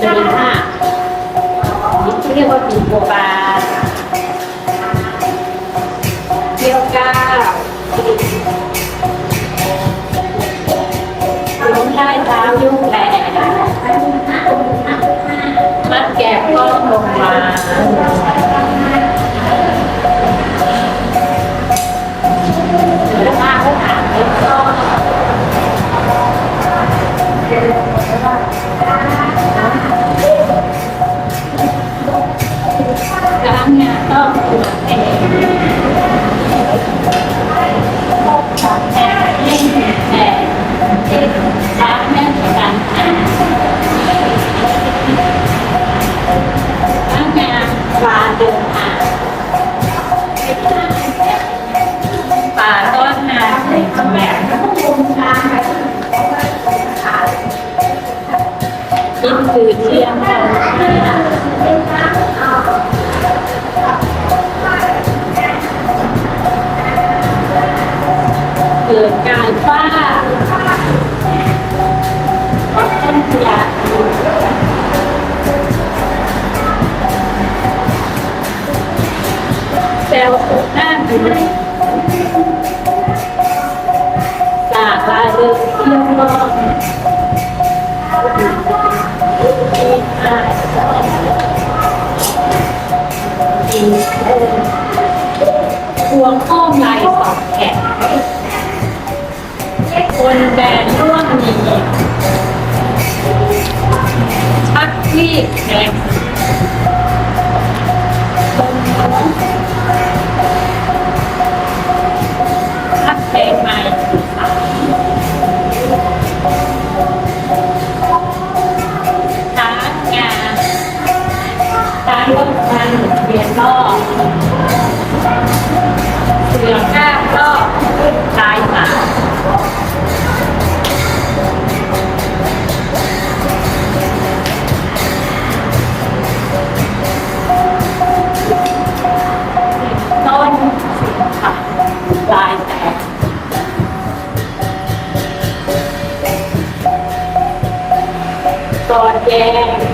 จะมีผ้านี่เรียกว่าปีโบบาเที่ยก้าวล้มได้เท้ายุ่งแหลกมัแกะก้อนลงมา ป่าต้นนาในแม่คิดคือเที่ยงเราเกิดการฟ้าต้นพยาเซลล์สุดหน้าดู พวงอ้อมลายสองแขนคนแดนร่วงหนีชักที่แขน มันเวียนรอบเสื่อก้าวรอบลายหมาต้นสีขาวลายแตกตอนแยง